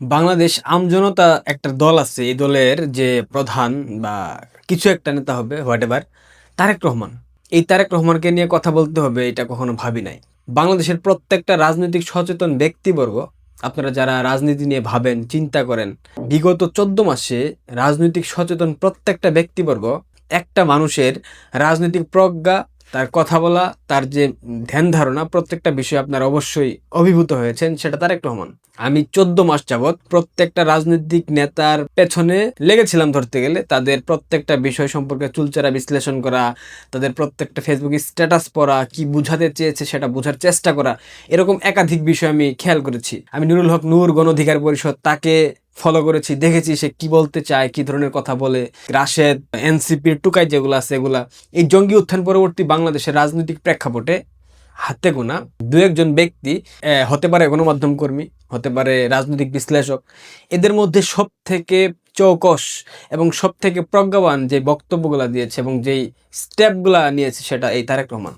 বাংলাদেশ আমজনতা একটা দল আছে, এই দলের যে প্রধান বা কিছু একটা নেতা হবে হোয়াট এভার তারেক রহমান। এই তারেক রহমানকে নিয়ে কথা বলতে হবে, এটা কখনো ভাবি নাই। বাংলাদেশের প্রত্যেকটা রাজনৈতিক সচেতন ব্যক্তিবর্গ, আপনারা যারা রাজনীতি নিয়ে ভাবেন, চিন্তা করেন, বিগত চোদ্দ মাসে রাজনৈতিক সচেতন প্রত্যেকটা ব্যক্তিবর্গ একটা মানুষের রাজনৈতিক প্রজ্ঞা তার কথা বলা, তার যে ধ্যান ধারণা প্রত্যেকটা বিষয়ে আপনার অবশ্যই অভিভূত হয়েছেন, সেটা তারেক রহমান। আমি চোদ্দ মাস যাবৎ প্রত্যেকটা রাজনৈতিক নেতার পেছনে লেগেছিলাম ধরতে গেলে। তাদের প্রত্যেকটা বিষয় সম্পর্কে চুলচারা বিশ্লেষণ করা, তাদের প্রত্যেকটা ফেসবুকে স্ট্যাটাস পড়া, কি বুঝাতে চেয়েছে সেটা বোঝার চেষ্টা করা, এরকম একাধিক বিষয় আমি খেয়াল করেছি। আমি নুরুল হক নূর গণ অধিকার পরিষদ তাকে ফলো করেছি, দেখেছি সে কি বলতে চায়, কি ধরনের কথা বলে। রাশেদ এনসিপির টুকাই যেগুলো আছে এগুলা। এই জঙ্গি উত্থান পরবর্তী বাংলাদেশের রাজনৈতিক প্রেক্ষাপটে হাতে গোনা দু একজন ব্যক্তি হতে পারে গণমাধ্যম কর্মী, হতে পারে রাজনৈতিক বিশ্লেষক। এদের মধ্যে সব থেকে চৌকস এবং সব থেকে প্রজ্ঞাবান যে বক্তব্যগুলো দিয়েছে এবং যেই স্টেপগুলা নিয়েছে সেটা এই তারেক রহমান।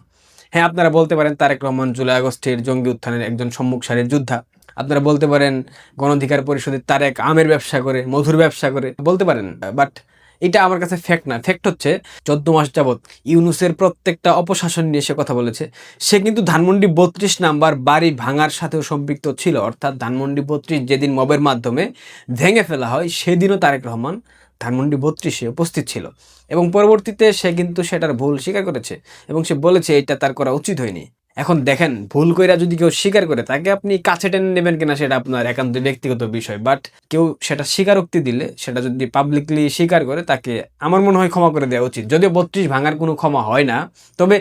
হ্যাঁ আপনারা বলতে পারেন তারেক রহমান জুলাই আগস্টের জঙ্গি উত্থানের একজন সম্মুখ সারির যোদ্ধা। আপনারা বলতে পারেন গণঅধিকার পরিষদের তারেক আমের ব্যবসা করে, মধুর ব্যবসা করে, বলতে পারেন। বাট এটা আমার কাছে ফ্যাক্ট না। ফ্যাক্ট হচ্ছে, চোদ্দ মাস যাবৎ ইউনুসের প্রত্যেকটা অপশাসন নিয়ে সে কথা বলেছে। সে কিন্তু ধানমন্ডি বত্রিশ নাম্বার বাড়ি ভাঙার সাথেও সম্পৃক্ত ছিল। অর্থাৎ ধানমন্ডি বত্রিশ যেদিন মবের মাধ্যমে ভেঙে ফেলা হয়, সেদিনও তারেক রহমান ধানমন্ডি বত্রিশে উপস্থিত ছিল। এবং পরবর্তীতে সে কিন্তু সেটার ভুল স্বীকার করেছে। এবং সে বলেছে, এটা তার করা উচিত হয়নি। এখন দেখেন, ভুল কইরা যদি কেউ স্বীকার করে, তাকে আপনি কাছে টেনে নেবেন কিনা সেটা আপনার একান্ত ব্যক্তিগত বিষয়। বাট কেউ সেটা স্বীকারোক্তি দিলে, সেটা যদি পাবলিকলি স্বীকার করে, তাকে আমার মনে হয় ক্ষমা করে দেওয়া উচিত। যদিও বত্রিশ ভাঙার কোনো ক্ষমা হয় না, তবে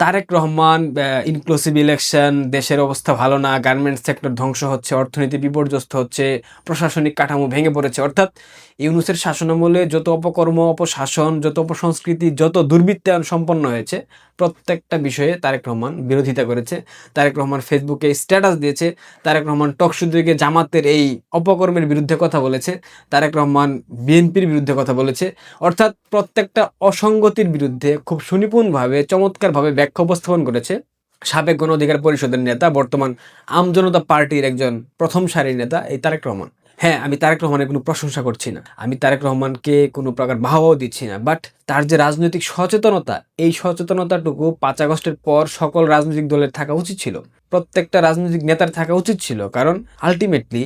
তারেক রহমান ইনক্লুসিভ ইলেকশন দেশের অবস্থা ভালো না গার্মেন্টস সেক্টর ধ্বংস হচ্ছে, অর্থনীতি বিপর্যস্ত হচ্ছে, প্রশাসনিক কাঠামো ভেঙে পড়েছে, অর্থাৎ ইউনুসের শাসনামলে যত অপকর্ম, অপশাসন, যত অপসংস্কৃতি, যত দুর্বৃত্তায়ন সম্পন্ন হয়েছে, প্রত্যেকটা বিষয়ে তারেক রহমান বিরোধিতা করেছে। তারেক রহমান ফেসবুকে স্ট্যাটাস দিয়েছে, তারেক রহমান টকশুদিকে জামাতের এই অপকর্মের বিরুদ্ধে কথা বলেছে, তারেক রহমান বিএনপির বিরুদ্ধে কথা বলেছে। অর্থাৎ প্রত্যেকটা অসঙ্গতির বিরুদ্ধে খুব সুনিপুণভাবে, চমৎকারভাবে ব্যাখ্যা উপস্থাপন করেছে সাবেক গণ অধিকার পরিষদের নেতা, বর্তমান আমজনতা পার্টির একজন প্রথম সারির নেতা, এই তারেক রহমান। হ্যাঁ আমি তারেক রহমানের কোনো প্রশংসা করছি না। আমি তারেক রহমানকে কোনো প্রকার বাহবাও দিচ্ছি না। বাট তার যে রাজনৈতিক সচেতনতা, এই সচেতনতাটুকু পাঁচ আগস্টের পর সকল রাজনৈতিক দলের থাকা উচিত ছিল। প্রত্যেকটা রাজনৈতিক নেতার থাকা উচিত ছিল, কারণ আলটিমেটলি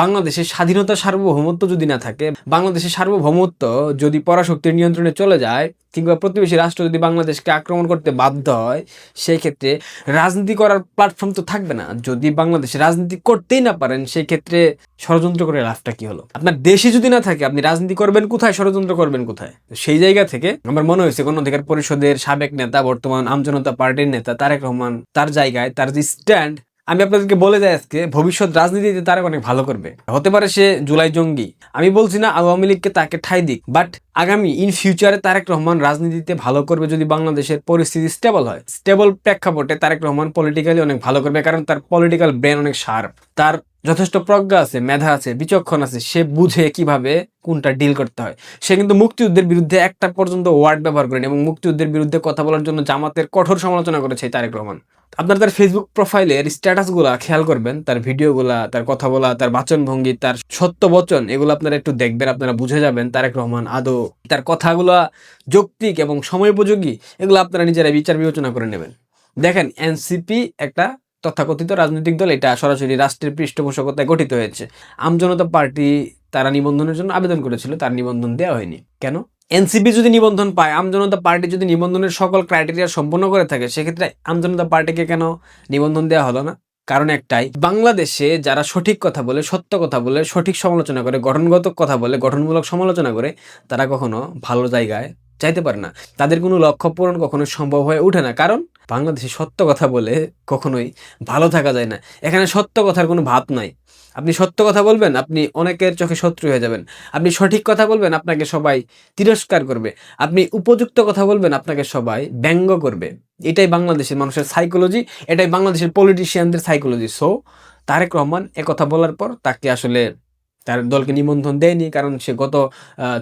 বাংলাদেশের স্বাধীনতা সার্বভৌমত্ব যদি না থাকে, বাংলাদেশের সার্বভৌমত্ব যদি পরাশক্তির নিয়ন্ত্রণে চলে যায়, কিংবা প্রতিবেশী রাষ্ট্র যদি বাংলাদেশকে আক্রমণ করতে বাধ্য হয়, সেই ক্ষেত্রে রাজনীতি করার প্ল্যাটফর্ম তো থাকবে না। যদি বাংলাদেশে রাজনীতি করতেই না পারেন, সেই ক্ষেত্রে ষড়যন্ত্র করে লাভটা কি হলো? আপনার দেশে যদি না থাকে, আপনি রাজনীতি করবেন কোথায়? ষড়যন্ত্র করবেন কোথায়? সেই জায়গা থেকে আমার মনে হয়েছে গণ অধিকার পরিষদের সাবেক নেতা, বর্তমান আমজনতা পার্টির নেতা তারেক রহমান তার জায়গায়, তার যে স্ট্যান্ড আমি আপনাদেরকে বলে যাই আজকে, ভবিষ্যৎ রাজনীতিতে তারা অনেক ভালো করবে। হতে পারে সে জুলাই জঙ্গি। আমি বলছি না আওয়ামী লীগকে তাকে ঠাই দিক বাট আগামী ইন ফিউচারে তারেক রহমান রাজনীতিতে ভালো করবে যদি বাংলাদেশের পরিস্থিতি স্টেবল হয়। স্টেবল প্রেক্ষাপটে তারেক রহমান পলিটিক্যালি অনেক ভালো করবে, কারণ তার পলিটিক্যাল ব্রেন অনেক শার্প তার যথেষ্ট প্রজ্ঞা আছে, মেধা আছে, বিচক্ষণ আছে, সে বুঝে কীভাবে কোনটা ডিল করতে হয়। সে কিন্তু মুক্তিযুদ্ধের বিরুদ্ধে একটা পর্যন্ত ওয়ার্ড ব্যবহার করেনি এবং মুক্তিযুদ্ধের বিরুদ্ধে কথা বলার জন্য জামাতের কঠোর সমালোচনা করেছে তারেক রহমান। আপনার তার ফেসবুক প্রোফাইলের স্ট্যাটাসগুলা খেয়াল করবেন, তার ভিডিওগুলা তার কথা বলা, তার বাচনভঙ্গি, তার সত্য বচন, এগুলো আপনারা একটু দেখবেন, আপনারা বুঝে যাবেন তারেক রহমান আদৌ তার কথাগুলা যৌক্তিক এবং সময়োপযোগী, এগুলো আপনারা নিজেরা বিচার বিবেচনা করে নেবেন। দেখেন এনসিপি একটা তথাকথিত রাজনৈতিক দল, এটা সরাসরি রাষ্ট্রের পৃষ্ঠপোষকতায় গঠিত হয়েছে। আমজনতা পার্টি তারা নিবন্ধনের জন্য আবেদন করেছিল, তার নিবন্ধন দেওয়া হয়নি। কেন? এনসিপি যদি নিবন্ধন পায় আমজনতা পার্টি যদি নিবন্ধনের সকল ক্রাইটেরিয়া সম্পন্ন করে থাকে, সেক্ষেত্রে আমজনতা পার্টিকে কেন নিবন্ধন দেওয়া হলো না? কারণ একটাই, বাংলাদেশে যারা সঠিক কথা বলে, সত্য কথা বলে, সঠিক সমালোচনা করে, গঠনগত কথা বলে, গঠনমূলক সমালোচনা করে, তারা কখনো ভালো জায়গায় চাইতে পারে না। তাদের কোনো লক্ষ্য পূরণ কখনো সম্ভব হয়ে ওঠে না। কারণ বাংলাদেশে সত্য কথা বলে কখনোই ভালো থাকা যায় না। এখানে সত্য কথার কোনো ভাত নাই। আপনি সত্য কথা বলবেন, আপনি অনেকের চোখে শত্রু হয়ে যাবেন। আপনি সঠিক কথা বলবেন, আপনাকে সবাই তিরস্কার করবে। আপনি উপযুক্ত কথা বলবেন, আপনাকে সবাই ব্যঙ্গ করবে। এটাই বাংলাদেশের মানুষের সাইকোলজি এটাই বাংলাদেশের পলিটিশিয়ানদের সাইকোলজি সো তারেক রহমান কথা বলার পর তাকে আসলে তার দলকে নিবন্ধন দেয়নি, কারণ সে গত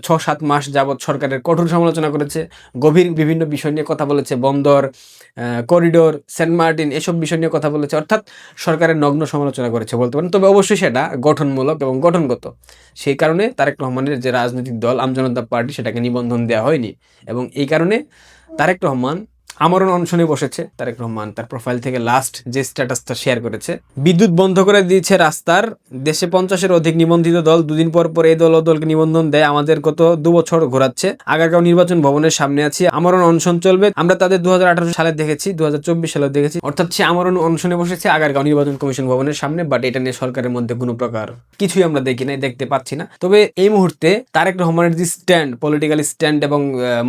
ছ সাত মাস যাবৎ সরকারের কঠোর সমালোচনা করেছে। গভীর বিভিন্ন বিষয় নিয়ে কথা বলেছে, বন্দর করিডোর, সেন্ট মার্টিন এসব বিষয় নিয়ে কথা বলেছে, অর্থাৎ সরকারের নগ্ন সমালোচনা করেছে বলতে পারেন। তবে অবশ্যই সেটা গঠনমূলক এবং গঠনগত। সেই কারণে তারেক রহমানের যে রাজনৈতিক দল, আমজনতা পার্টি, সেটাকে নিবন্ধন দেওয়া হয়নি। এবং এই কারণে তারেক রহমান আমরণ অনশনে বসেছে তারেক রহমান। তার প্রোফাইল থেকে লাস্ট যে স্ট্যাটাসটা শেয়ার করেছে, বিদ্যুৎ বন্ধ করে দিয়েছে রাস্তার। দেশে পঞ্চাশের অধিক নিবন্ধিত দল দুদিন পর পর এই দল ও দলকে নিবন্ধন দেয়। আমাদের গত দু বছর ঘোরাচ্ছে। আগারগাঁও নির্বাচন ভবনের সামনে আছি। আমরণ অনশন চলবে। আমরা তাদের দু সালে দেখেছি দু হাজার চব্বিশ সালে দেখেছি। অর্থাৎ সে আমরণ অনশনে বসেছে আগারগাঁও নির্বাচন কমিশন ভবনের সামনে বাট এটা নিয়ে সরকারের মধ্যে কোনো প্রকার কিছুই আমরা দেখি নাই, দেখতে পাচ্ছি না। তবে এই মুহূর্তে তারেক রহমানের যে স্ট্যান্ড পলিটিক্যাল স্ট্যান্ড এবং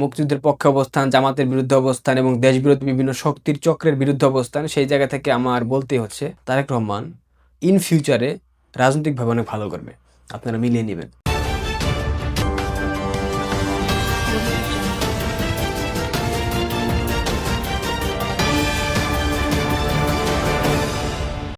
মুক্তিযুদ্ধের পক্ষে অবস্থান, জামাতের বিরুদ্ধে অবস্থান এবং দেশবিরোধী বিভিন্ন শক্তির চক্রের বিরুদ্ধে অবস্থান, সেই জায়গা থেকে আমার বলতে হচ্ছে, তারেক রহমান ইন ফিউচারে রাজনৈতিকভাবে অনেক ভালো করবে। আপনারা মিলিয়ে নেবেন।